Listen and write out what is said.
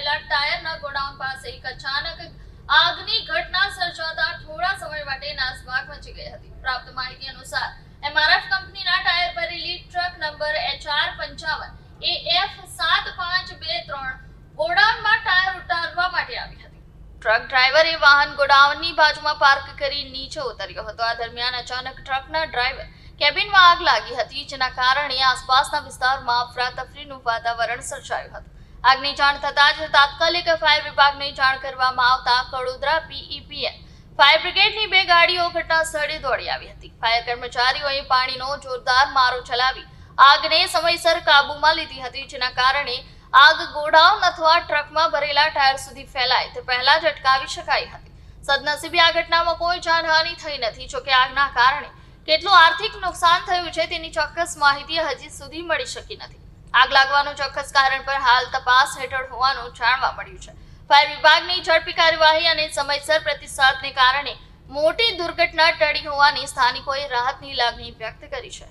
આવેલા ટાયરના ગોડાઉન પાસે એક અચાનક આગની ઘટના સર્જાતા થોડા સમય માટે નાસભાગ મચી ગઈ હતી. પ્રાપ્ત માહિતી અનુસાર એમઆરએફ કંપનીના ટાયર ભરેલી ટ્રક નંબર એચઆર પંચાવન, એ એફ સાત પાંચ બે ત્રણ ગોડાઉનમાં ટાયર ઉતારવા માટે આવી હતી. ટ્રક ડ્રાઈવરે વાહન ગોડાઉનની બાજુમાં પાર્ક કરી નીચે ઉતર્યો હતો. આ દરમિયાન અચાનક ટ્રકના ડ્રાઈવર કેબિનમાં આગ લાગી હતી, જેના કારણે આસપાસના વિસ્તારમાં અફરાતફરીનું વાતાવરણ સર્જાયું હતું. આગની જાણ થતાં જ તાત્કાલિક ફાયર વિભાગને જાણ કરવામાં આવતા કડોદરા પીઈપીએલ ફાયર બ્રિગેડની બે ગાડીઓ ઘટના સ્થળે દોડી આવી હતી. ફાયર કર્મચારીઓએ પાણીનો જોરદાર મારો ચલાવી આગને સમયસર કાબૂમાં લીધી હતી, જેના કારણે આગ ગોડાઉન અથવા ટ્રકમાં ભરેલા ટાયર સુધી ફેલાય તે પહેલા જ અટકાવી શકાઈ હતી. સદનસીબે આ ઘટનામાં કોઈ જાનહાની થઈ નથી જોકે આગના કારણે કેટલું આર્થિક નુકસાન થયું છે તેની ચોક્કસ માહિતી હજી સુધી મળી શકી નથી. આગ લાગવાનું ચોક્કસ કારણ પર હાલ તપાસ હેઠળ હોવાનું જાણવા મળ્યું છે. ફાયર વિભાગની ઝડપી કાર્યવાહી અને સમયસર પ્રતિસાદને કારણે મોટી દુર્ઘટના ટળી હોવાની સ્થાનિકોએ રાહતની લાગણી વ્યક્ત કરી છે.